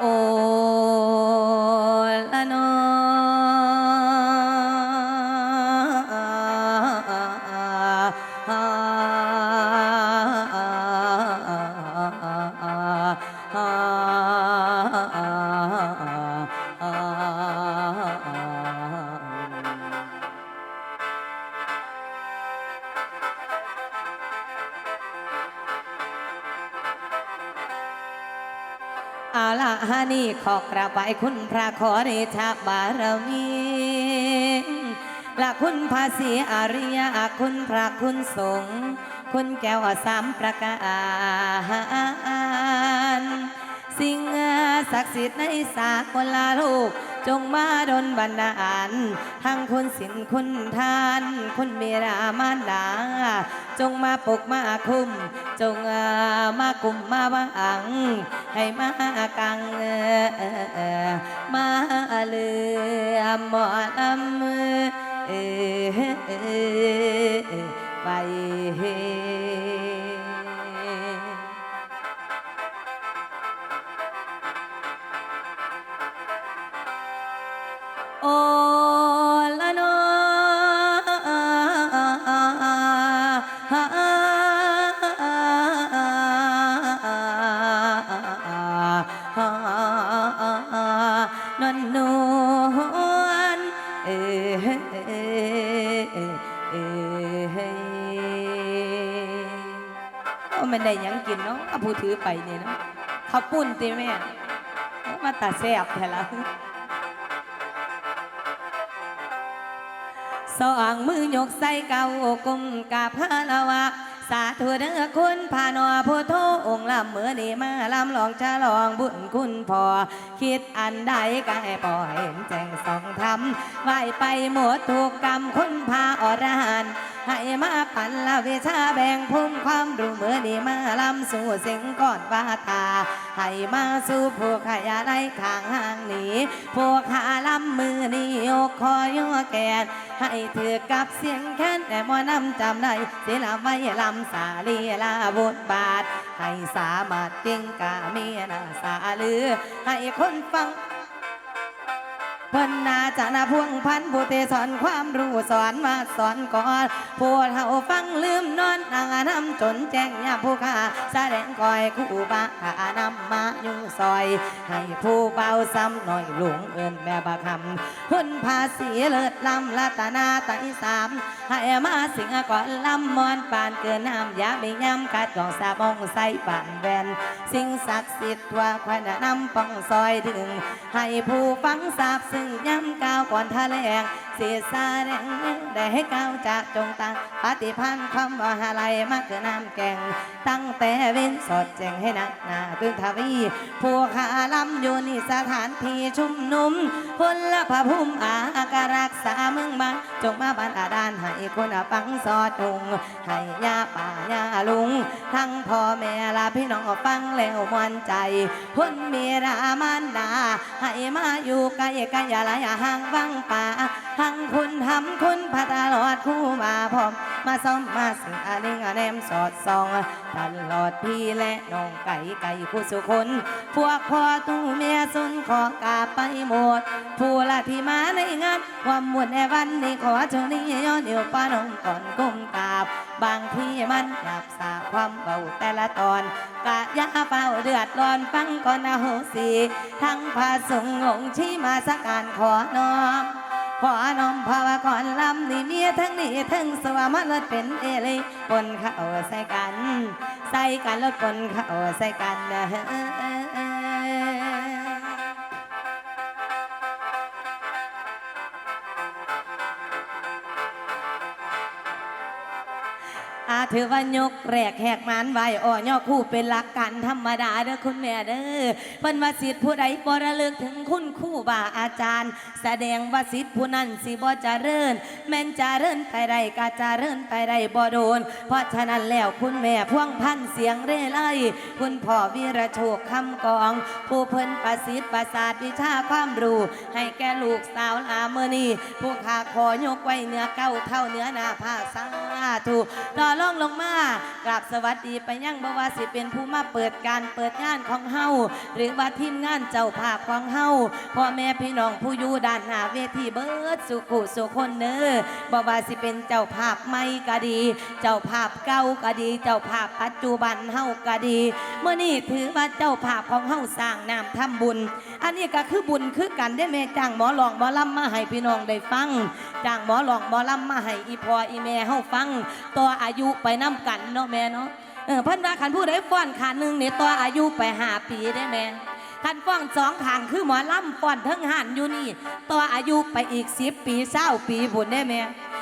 โขอกราบไหว้คุณพระขอเดชะบารมีละคุณภาษีอาริยะคุณพระคุณสงฆ์คุณแก้วสามประการสิ่งศักดิ์สิทธิ์ในสากลโลก จงมาดลบันดาลทั้งคุณสินคุณทาน คุณเมรามารดา จงมาปกมาคุ้ม จงอ่อมากุมมาวัง ให้มากังมาเลือหมอลำเออเออไป ผู้ถือไปเนี่ยเนะข้าวปุ้นตีแม่ มาตาแซ่บแท้ละสองมือยกใส่เก่ากุมกาพาลาวะ สาธุเด้อคุณพานอพุทโธองค์ลำเมื่อนี้มาลำลองฉลองบุญคุณพอ คิดอันใดก็ให้ปล่อยเห็นแจงสองทำไหวไปหมดถูกกรรมคุณพาอรหันต์ ให้มาปันละวิชาแบ่งภูมิความรู้เมื่อนี้มาลำสู่เสียงก่อนว่าตา ให้มาสู่ผู้ขยาได้ข้างห่างหนีผู้ขาลำมือนี้โยกคอยโยแกน ให้ถือกับเสียงแค้นแต่มอนำจำได้ศิลาไว้ลำสาลีลาบทบาท ให้สามารถเก่งกาเมียนาสาลือ ให้คนฟัง เพิ่นนาจะนาพวงพันผู้เตสอนความรู้สอนมาสอนก่อนผู้เฒ่าฟังลืมนอนนางนำจนแจ้งยาผู้ข้าแสดงคอยคู่บาขานำมาอยู่ซอย ให้ผู้เบาซ้ำหน่อยหลงเอินแม่บาคำหุ่นภาษีเลิศลำลัตนาไตสามให้มาสิงก่อนลำมอนปานเกินน้ำยาไม่ย้ำกัดกองสาบองใส่ปานแวนสิ่งศักดิ์สิทธิ์ว่าควันนำป้องซอยถึง ให้ผู้ฟังทราบซึงย้ำก้าวก่อนทะแลง สียสาแดงได้ให้ก้าวจากจงตังปฏิพันธ์คำว่าหาไลมาเกินน้ำแกง ตั้งแต่เว้นสดแจงให้นักหนาตึงทวีผู้ขาลำอยู่นี่สถานที่ชุมนุมพลพระภูมิอาการรักษาเมืองบาจงมาบันอาดานให้คนฟังสอดตุงให้ยาป่ายาลุง ทั้งพ่อแม่ลาพี่น้องฟังแล้วมวนใจพ้นมีรามันดาให้มาอยู่ใกล้ใกล้อย่าละอย่าห่างวังป่างคุณทำคุณพัตลอดคู่มาพร้อมมาซ้อมมาสิงอาลิงอาแนมสอดสองตลอดพี่และน้องไก่ไก่คู่สุคน พวกพ่อตู้เมียสุนขอกราบไปหมด ผู้ละที่มาในงานความมวลในวันนี้ขอเจ้านี้ย้อนเดียวป้าน้องก่อนก้มกราบบางที่มันหยาบสาความเบาแต่ละตอนกะยาเฝ้าเดือดร้อนฟังก่อนนะโหสี ทั้งพระสงฆ์องชี้มาสักการขอน้อม ขอน้อมภาวะก่อนลำนี่เมียทั้งนี้ทั้งสวามาเลิศเป็นเอเลยปนเข้าใส่กัน ใส่กันแล้วปนเข้าใส่กันนะ อาถือว่ายกแรกแหกมันไว้อ่อยอคู่เป็นหลักการธรรมดาเด้อคุณแม่เด้อเพิ่นว่าสิทธิ์ผู้ใดบ่ระลึกถึงคุณคู่บาอาจารย์ แสดงว่าสิทธิ์ผู้นั้นสิบ่เจริญ แม่นเจริญไปไดก็เจริญไปไดบ่โดน เพราะฉะนั้นแล้วคุณแม่พ่วงพันเสียงเร่ไล่คุณพ่อวีระโชคคำกอง ผู้เพิ่นประสิทธิ์ประสาทวิชาความรู้ ให้แก่ลูกสาวลาเมื่อนี้ผู้ขาขอยกไว้เนื้อเก้าเท่าเนื้อนาผ้าสาธุตลล่องลงมากราบสวัสดีไปยังบวาสิเป็นผู้มาเปิดการเปิดงานของเฮาหรือว่าทีมงานเจ้าภาพของเฮาพ่อแม่พี่น้องผู้อยู่ด้านหน้าเวทีเบิดสุขุสุคนเนอบวาสิเป็นเจ้าภาพใหม่ก็ดี เจ้าภาพเก่าก็ดี เจ้าภาพปัจจุบันเฮาก็ดีเมื่อนี้ถือว่าเจ้าภาพของเฮาสร้างน้ำทำบุญ อันนี้ก็คือบุญคือกันได้แม่จ้างหมอหลองหมอลำมาให้พี่น้องได้ฟังจ้างหมอหลองหมอลำมาให้อีพออีแม่เฮาฟังต่ออายุไปน้ำกันเนาะแม่เนาะเออเพิ่นว่าคันผู้ใดฟ้อนขาหนึ่งเนี่ยต่ออายุไปหาปีได้แม่คันฟ้อนสองขางคือหมอลำฟ้อนทั้งหันอยู่นี่ต่ออายุไปอีกสิบปีเศร้าปีบุญได้แม่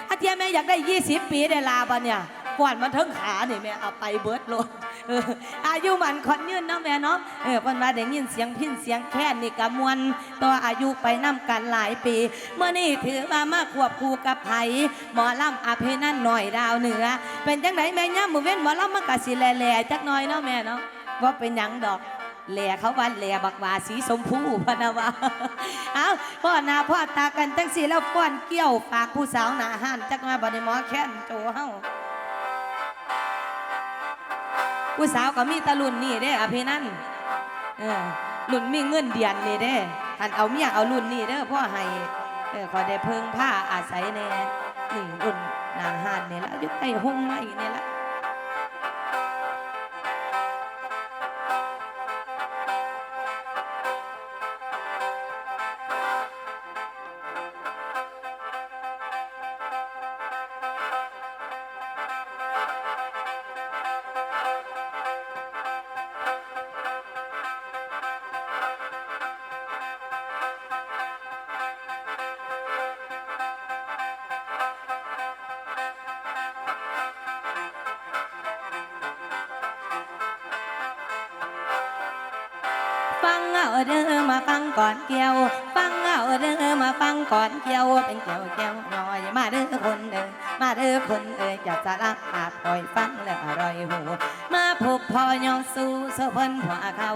อาเทียแม่อยากได้ยี่สิบปีได้ลาบ่เนี่ยฟ้อนมันทั้งขานี่แม่เอาไปเบิดโลด เอออายุมันคนยืนเนาะแม่เนาะเออเพิ่นว่าได้ยินเสียงพินเสียงแค่นนี่กะมวนต่ออายุไปนํกันหลายปีเมื่อนี่ถือว่ามาควบคู่กับไผหมอลำอภินันท์หน่อยดาวเหนือ เป็นจังไดแม่ย่ามือเว้นหมอลำมันก็สิแหล่ๆจักหน่อยเนาะแม่เนาะว่าเป็นหยังดอกแหล่เขาว่าแหล่บักหวาสีสมพูพะนะว่าเอาพ่อหนาพ่อตากันจังสีแล้วป้อนเกี้ยวฝากผู้สาวหนาหันจักหน่บัดนี้หมอแค้นโจเฮา ผู้สาวก็มีตะลุ่นนี่เด้อภินันท์เออรุ่นมีเงินเดือนนี่เด้ท่านเอาเมียเอารุ่นนี่เด้อพ่อให้เออขอได้เพิ่งผ้าอาศัยแน่นี่รุ่นนางหานนี่ละยุคไอ้ห้องไม้นี่ละ มาพบพอยองสู้โซเพิ่นหัวเขา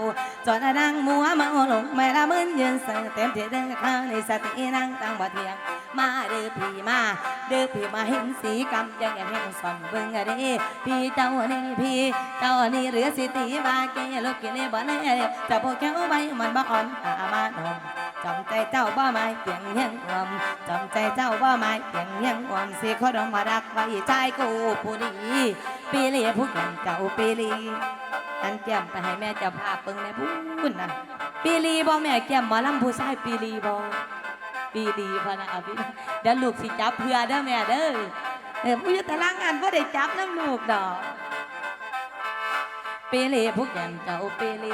จนดังมัวเมาหลงไม่ละมึนยืนเสือเต็มที่เด้อข้างในสตินั่งตั้งบ่เทียงมาเด้อพี่มาเด้อพี่มาเห็นสีกำยังอย่าเห็นส่อนเบิ่งอะเด้พี่เจ้านี่พี่เจ้านี่เหลือสิตีบาเกลูกกินบ่แน่จะพวกแก้วใบมันบ่อ่อนตามาดอง จำใจเจ้าบ่ไม้เพียงเฮียงอวมจำใจเจ้าบ่ไม้เพียงเฮียงอวมสิขอดมมารักไว้ใจกูผู้ดีปีเลียผู้ยังเจ้าปีลีอันแก้มไปให้แม่เจ้าภาพเบิ่งในบุญน่ะปีลีบ่แม่แก้มหมอลำผู้ชายปีลีบ่ปีดีพะนะอาพี่เดี๋ยวลูกสิจับเพื่อเด้อแม่เด้อเออผู้ยู่ตารางงานพ่ได้จับน้ำลูกดอกปเลพวกอย่างเจ้าปเล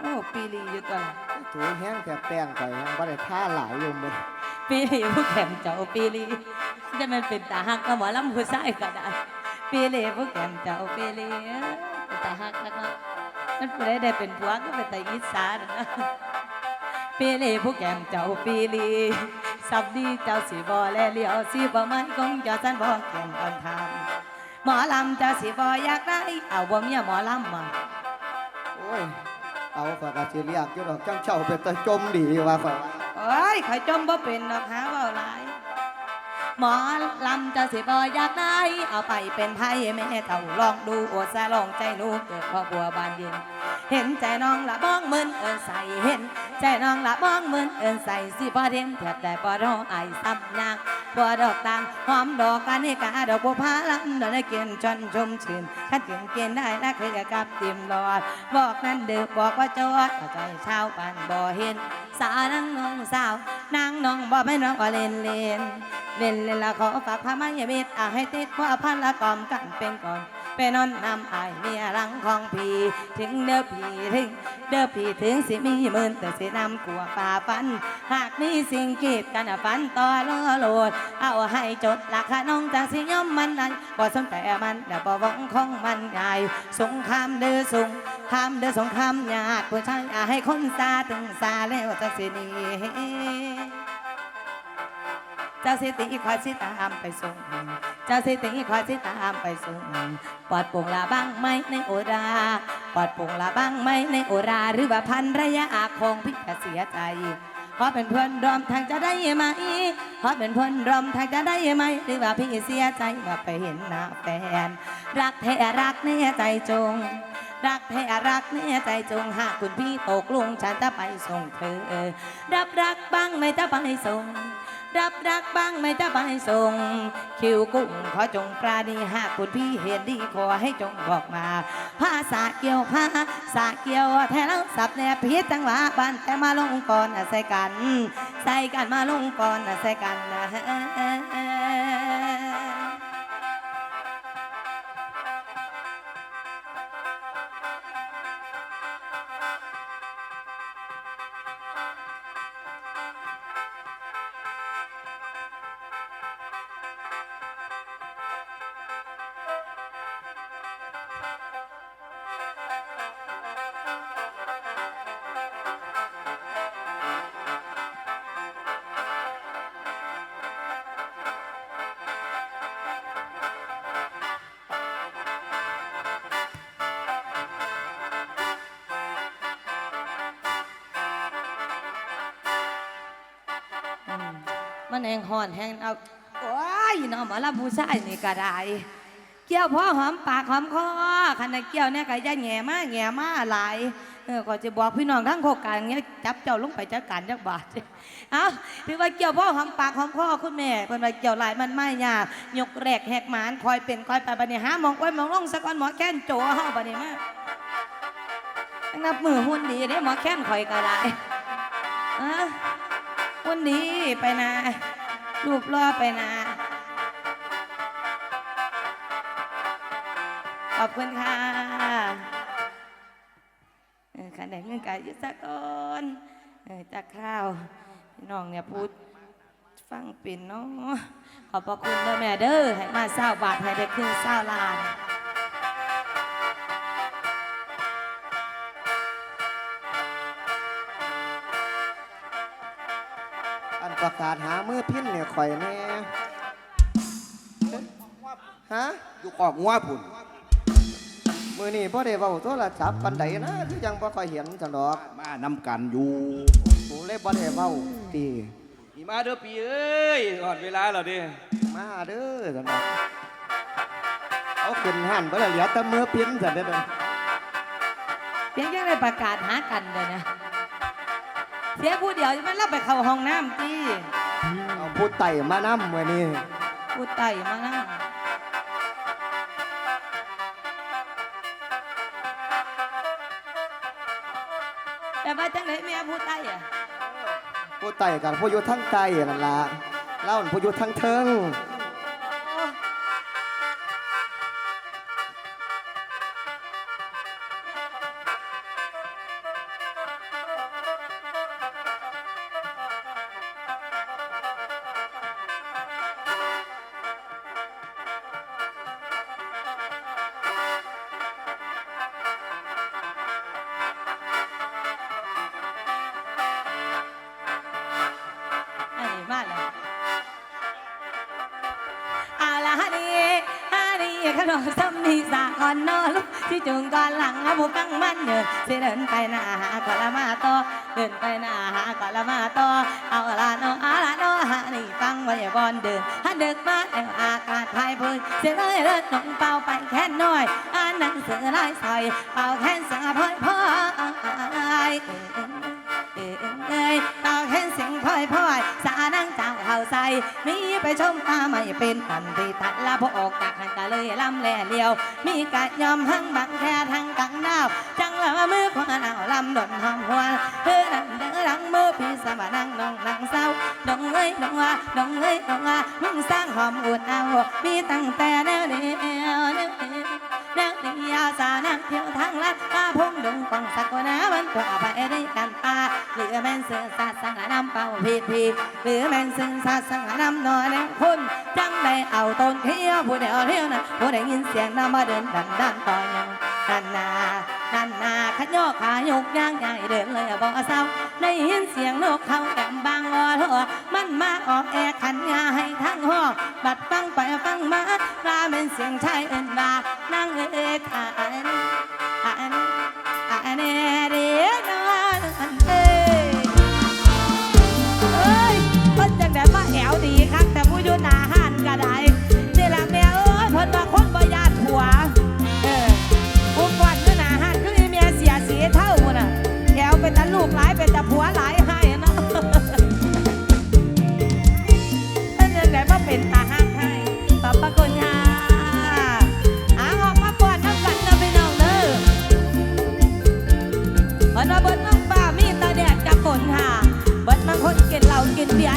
โอ้ปีลีอยู่ตัวละถูแห้งแต่แป้งไปยังบ่ได้ท่าหลายอยู่มันปีลีพวกแข่งเจ้าปีลีจะมันเป็นตาหักก็หมอลำผู้ชายก็ได้ปีลีพวกแข่งเจ้าปีลีเป็นตาหักแล้วก็นั่นผู้ใดได้เป็นผัวก็เป็นตาอิสานนะปีลีผู้แก้มเจ้าปีลีสับดีเจ้าสีบอแลเลี้ยวสีบ่มันคงจะสันบ่แก้มก่อนทำหมอลำเจ้าสีบออยากได้เอาบ่เมียหมอลำมาโอ้ย เอาฝากกะสิเรียกอยู่ดอกจังเจ้าเป็นตาจมดีว่าฝากโอ้ยข่อยจมบ่เป็นดอกหาเว่าหลาย หมอลำเจ้าสิบอยากได้ เอาไปเป็นไพ่แม่เท่าลองดูโอดซาลองใจหนูเกิดพ่อบัวบานเย็น เห็นใจน้องละบ้องมึนเอินใส่เห็น ใจน้องละบ้องมึนเอินใส่สิบ่เด่นแทบแต่บ่รอไอายซ้ำยางบ่ดอกตางหอมดอกกันนี่กาดอกบัวพาลำดอกได้กินจนชุ่มชื่นขัดถึงกณฑ์ได้นะเคยกับเต็มหลอด บอกนั่นเด้อบอกว่าจอดใจชาวบ้านบ่เห็น สาวนังน้องสาวนางน้องบ่ไม่น้องว่าเล่นเล่นเล่นเล่นละขอฝากพามาอย่าเม็ดอะให้ติดว่าพันละกอมกันเป็นก่อน ไปนอนนำอายเมียรังของพี่ถึงเด้อพี่ถึงเด้อพี่ถึงสิมีหมื่นแต่สินำกลัวฝ่าฟัน หากมีสิ่งกีดกันฟันต่อล้อโหลด เอาให้จดราคาน้องจากสิยอมมันนั้นบ่สนแต่มันแต่บ่หวังของมันง่ายสงครามเด้อสงครามเด้อสงครามยากผู้ชายอะให้คนซาถึงซาแล้วจากสินี้ เจ้าสิติคอยสิตามไปส่งเจ้าสิติคอยสิตามไปส่งปอดป่งลาบ้างไหมในโอราปอดป่งลาบ้างไหมในโอราหรือว่าพันระยะอาคงพิกเสียใจขอเป็นเพื่อนร่วมทางจะได้ไหมขอเป็นเพื่อนร่วมทางจะได้ไหมหรือว่าพี่เสียใจว่าไปเห็นหน้าแฟน รักแท้รักแน่ใจจง รักแท้รักแน่ใจจงหากคุณพี่ตกลงฉันจะไปส่งเธอ รับรักบ้างไม่จะไปส่ง รับรักบ้างไหม่จะไปส่ง คิวกุ้งขอจงปราณีหากคุณพี่เห็นดีขอให้จงบอกมาภาษาเกี่ยวภาษาเกี่ยวแท้แล้วสับแนบพิษจังหวะบ้านแต่มาลงก่อนใส่กัน ใส่กันมาลงก่อนใส่กันนะ มันแห้งหอนแห้งเอาโอ้ยน้องหมาลำผู้ชายนี่ก็ได้เกี่ยวพ่อหอมปากหอมคอคันใดเกี่ยวเนี่ยก็จะแง่มาแง่มาหลายเออก็จะบอกพี่น้องทั้งโคการเงี้ยจับเจ้าลงไปจัดการจักบาทเอาถือว่าเกี่ยวพ่อหอมปากหอมคอคุณแม่เพิ่นว่าเกี่ยวหลายมันไม่ยากยกแรกแหกหมานคอยเป็นคอยไปบัดนี้หามองไว้มองลงสะก่อนหมอแค้นโจเฮาบัดนี้มานับมือหุ่นดีเด้หมอแค้นคอยก็ได้อะหุ่นดีไปนะ รูปล่อไปนะ ขอบคุณค่ะขันแดงเงินกายยุทธกรเอนจากข้าวพี่น้องเนี่ยพูดฟังเป็นเนาะขอบพระคุณเด้อแม่เด้อให้มาเศร้าบาทให้ได้ขึ้นเศร้าลาน อันประกาศหามือพินเนี่ยข่อยแน่ฮะอยู่กอกงัวพุ่นมือนี่พ่ได้เว้าโทรศัพท์ปันใดนะคือยังบ่ค่อยเห็นจังดอกมานำกันอยู่กูเลยบ่ได้เว้าตีนี่มาเด้อปีเอ้ยก่อนเวลาแล้วเดิมาเด้อจังดอกเอาขึ้นหันบ่ได้เหลือแต่มือพินจังเด้อเพียงแค่ได้ประกาศหากันเลยนะ เสียผู้เดียวมันรับไปเข้าห้องน้ำที่เอาผู้ไต่มานํมื้อนี้ผู้ไต่มานั่งแต่ว่าจังไหนแม่ผู้ไต่อะผู้ไต่กันผู้อยู่ทั้งใต้นั่นล่ะเล่าผู้อยู่ทั้งเทิง สิเดินไปหน้าหาก่อนละมาต่อเดินไปหน้าหาก่อนละมาต่อเอาละเนอาละเนฮันนี่ฟังไว้บอนเดินฮันเดินมาแล้วอากาศพายพื้นเสียเลยเลิศน้องเป่าไปแค่น้อยอ่านหนังสือลายใส่เป่าแค่เสือพอยพอย เอ้ยเอ้ยตาเห็นเสียงพลอยพลอยสานังเจ้าเฮาใส่มีไปชมตาไม่เป็นตันทีตัดละพอออกจากหันกะเลยลำแล่เลียว มีกะยอมหังบังแค่ทางกังดาว จังละมือขวาเอาลำดนหอมหัวเธอนั่งเดินหลังมือพี่สมานั่งนองนั่งเศร้าดงเอ้ยดงว่าดงเอ้ยดงว่ามึงสร้างหอมอุ่นเอามีตั้งแต่แนวเดียวแนวเดียว แนวเดียาสานังเที่ยวทางลัดมาพงดงกองสักนาวันตัวไปได้กันตาหรือแม่นเสือสัตสังหานำเป่าพีพีหรือแม่นเสือสัตสังหานำนอนแนวคุณจังได้เอาต้นเขียวผู้เดียวเที่ยวนะผู้ได้ยินเสียงน้ำมาเดินดันดันต่อยังนันนา นันนาขยอขายกย่างใหญ่เดินเลยบอกเศร้าได้ยินเสียงนกเขาแกมบางวอทัวมันมาออกแอขันยาให้ทั้งห้องบัดฟังไปฟังมาว่าเป็นเสียงชายเอ็นดานั่งเอ็ดอ่านอ่าน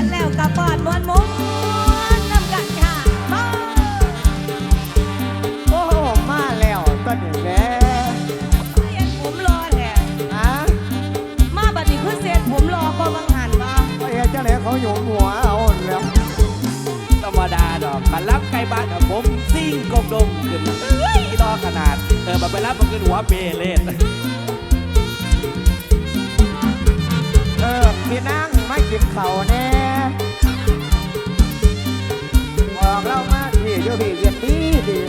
กันแล้วกระปอดมวนมุ้น้ำกันค่ะมาโอ้โหมาแล้วตอนนี้แม่ผมรอแทนอะมาบัดนี้คือเสียผมรอก็บังหันมาไอ้เฮ็ดจ้าไหนเขาอยู่หัวเอาแล้วธรรมดาดอกมารับไก่บ้านบผมซิ่งกบดมขึ้นเฮ้ยรอขนาดเออมาไปรับมาขึ้นหัวเปเล่นเออพี่นาง ไมากินเข่าแน่บอกเรามาที่โยบีเย็นดีดี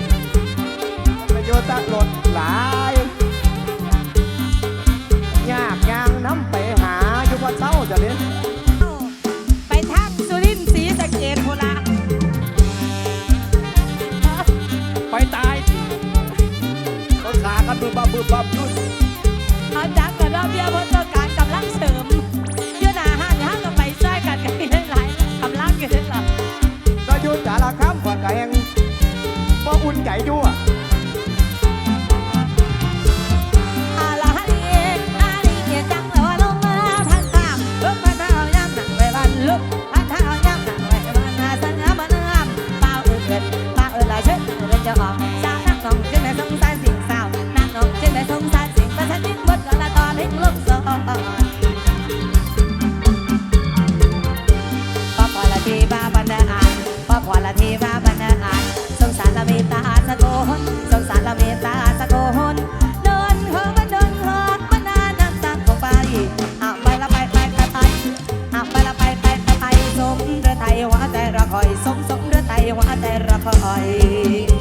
ประโยชน์ตักหล่นหลายยากยางน้ำไปหาอยู่ว่าเศร้าจะเล่นไปทังสุรินทร์ศรีสะเกดโบราณไปตายต้นขากันบับบับบึบบับยุ่นเอาจักกับรอบเดียว rapaai.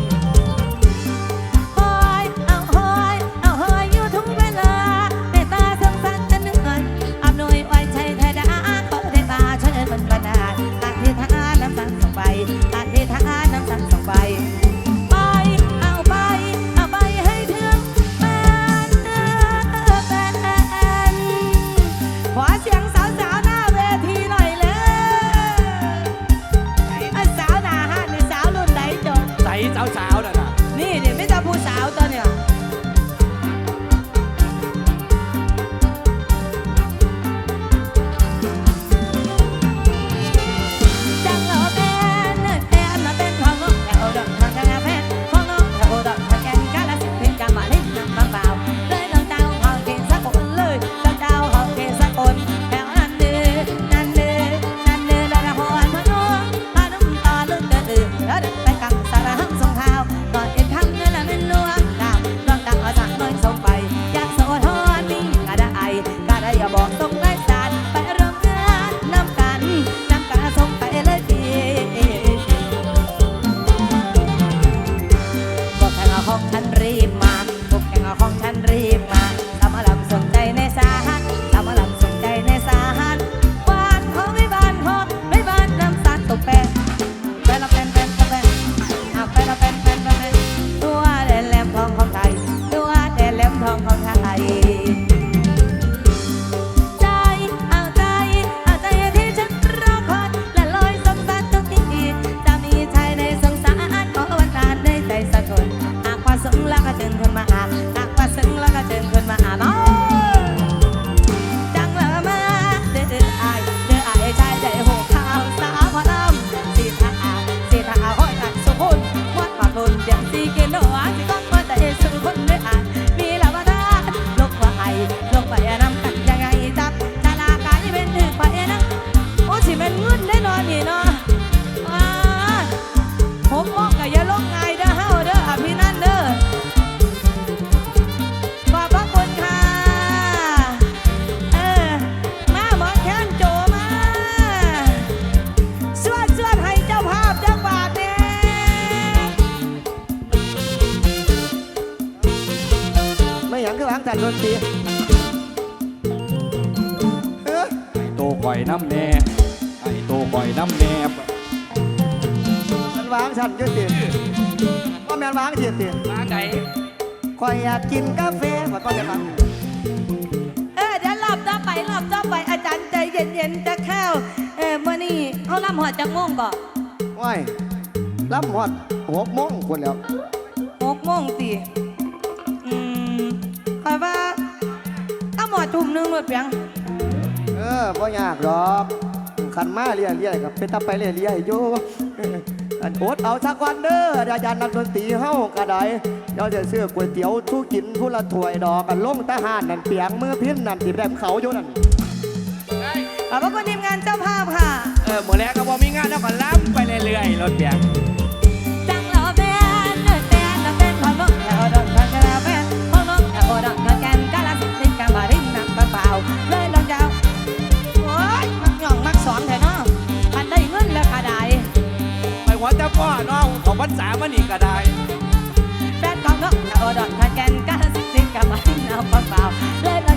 วางฉันอยืดติว่าแมนวางเสียติร้านไหนคอยอยากกินกาแฟว่าก็จะวางเออเดี๋ยวรอบต่อไปรอบต่อไปอาจารย์ใจเย็นๆจะเข้าเออมื่อนี้เขาลำหอดจังม่วงก่อนว่ายลำหอดหกโมงคนแล้วหกโมงสิอืมคอยว่าต้องหมอทุ่มหนึงเลยเพียงเออพ่อยากหรอกขันมาเรียเรียๆกับเป็นตาไปเรียเรียๆอยู่ อันอดเอาสักวันเด้ออาจารย์นักดนตรีเฮากระไดเดี๋จะซื้อก๋วยเตี๋ยวทุกินทุละถวยดอกกันล่มทหานนั่นเปียงมือพิ้นนั่นสิแบบเขาอยู่นั่นขอบคุณทีมงานเจ้าภาพค่ะ เออหมดแล้วก็บอมีงานแล้วก็ล้ำไปเรื่อยๆรถเปียง วันสามันอีกก็ได้แฟนของนกเอดอนทานแกนกันสิกกับมันเอาเปล่าเลย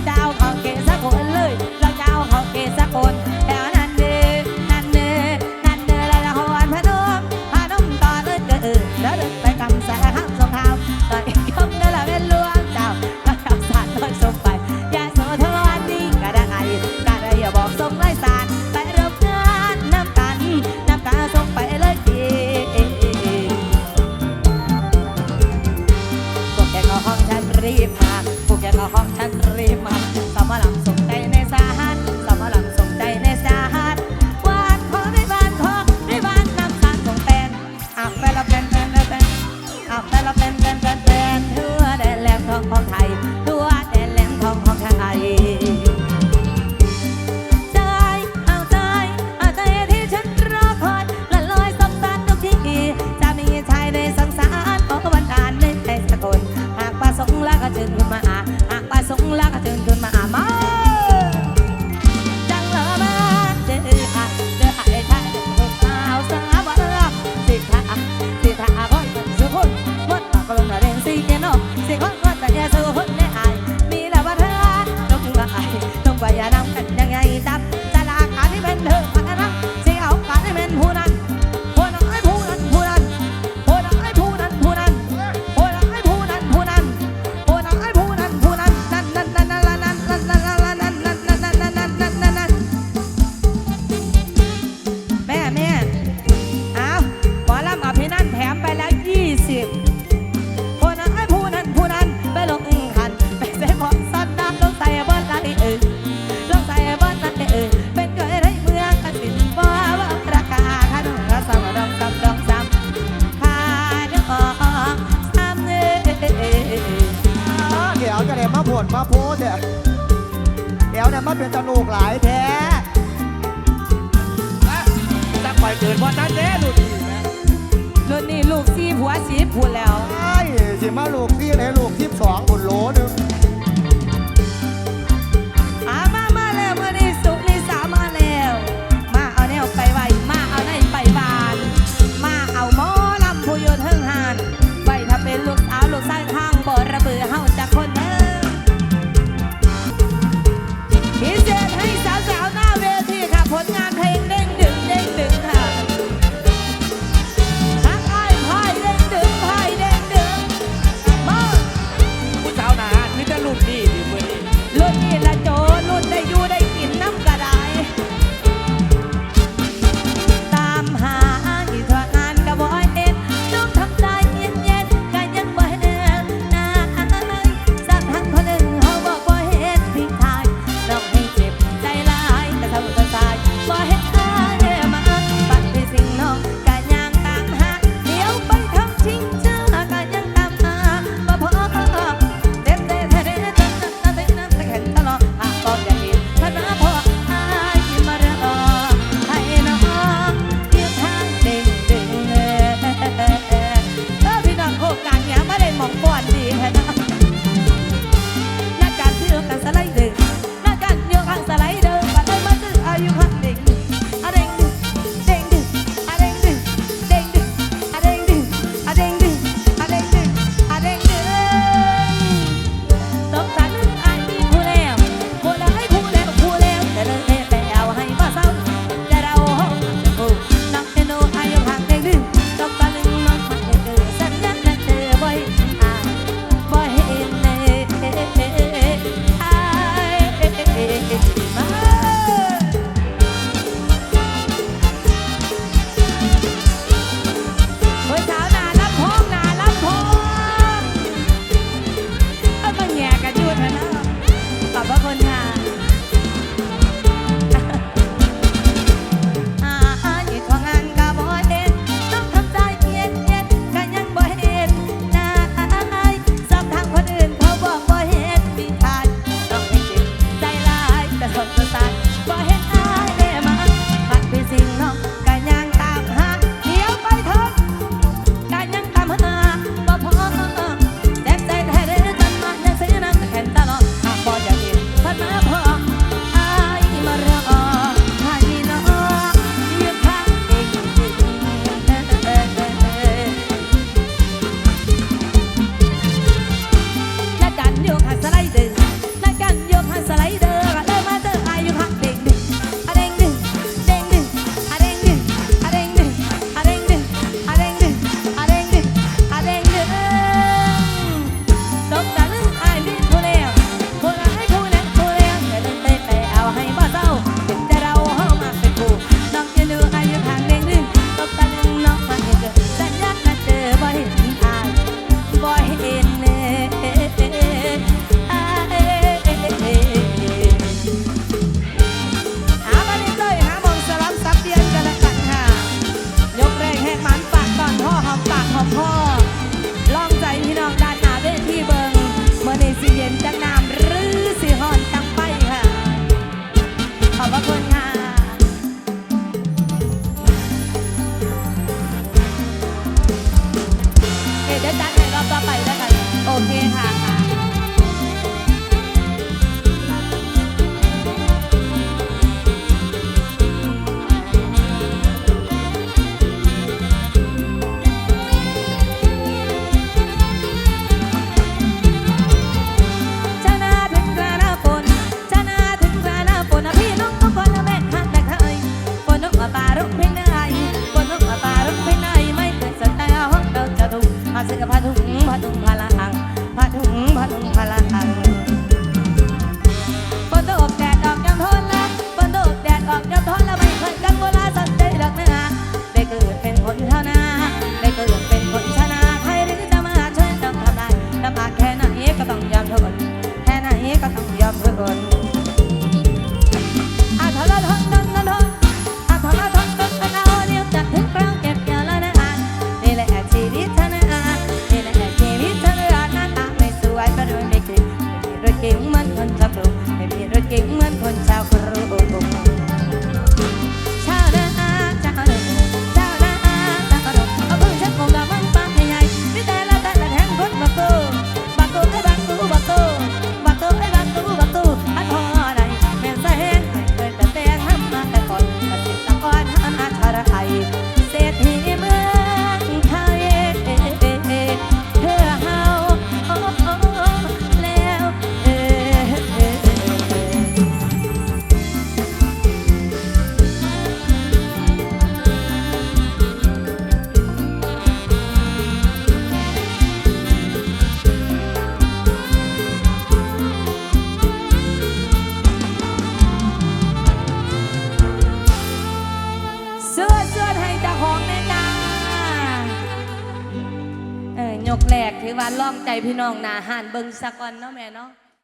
านเบิ่งสะก่อนเนาะแม่เนาะ